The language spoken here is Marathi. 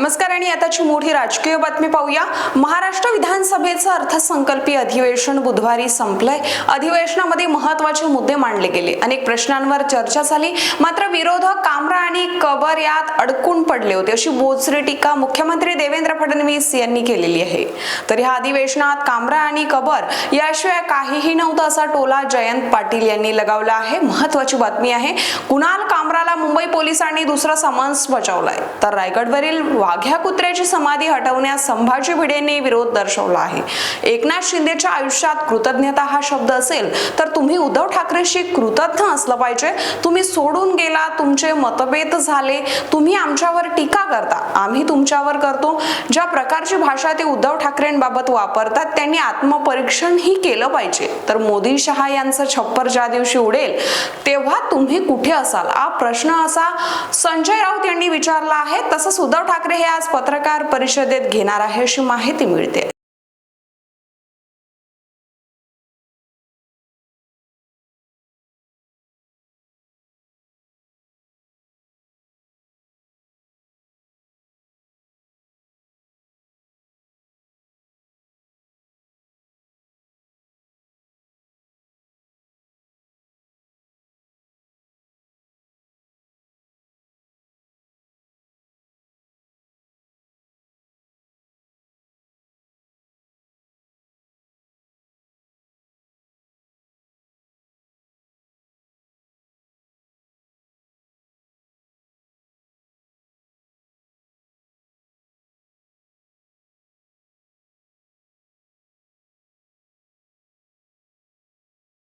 नमस्कार आणि आताची मोठी राजकीय बातमी पाहूया. महाराष्ट्र विधानसभेचं अर्थसंकल्पीय अधिवेशन बुधवारी संपलंय. अधिवेशनामध्ये महत्त्वाचे मुद्दे मांडले गेले. अनेक प्रश्नांवर चर्चा झाली. मात्र विरोधक कामरा आणि कबर यात अडकून पडले होते अशी बोचरी टीका मुख्यमंत्री देवेंद्र फडणवीस यांनी केलेली आहे. तर ह्या अधिवेशनात कामरा आणि कबर याशिवाय काहीही नव्हतं असा टोला जयंत पाटील यांनी लगावला आहे. महत्वाची बातमी आहे. कुणाल कामराला मुंबई पोलिसांनी दुसरा समन्स बजावलाय. तर रायगडवरील वाघ्या कुत्र्याची समाधी हटवण्यास संभाजी भिडेंनी विरोध दर्शवला आहे. एकनाथ शिंदेच्या आयुष्यात कृतज्ञता हा शब्द असेल तर तुम्ही उद्धव ठाकरेशी कृतज्ञ असलं पाहिजे. तुम्ही सोडून गेला तुमचे मतभेद झाले तुम्ही आमच्यावर टीका करता. आम्ही तुमच्यावर करतो. ज्या प्रकारची भाषा ते उद्धव ठाकरेंबाबत वापरतात त्यांनी आत्मपरीक्षण ही केलं पाहिजे. तर मोदी शहा यांचं छप्पर ज्या दिवशी उडेल तेव्हा तुम्ही कुठे असाल? हा प्रश्न असा संजय राऊत यांनी विचारला आहे. तसंच उद्धव ठाकरे हे आज पत्रकार परिषदेत घेणार आहे अशी माहिती मिळते.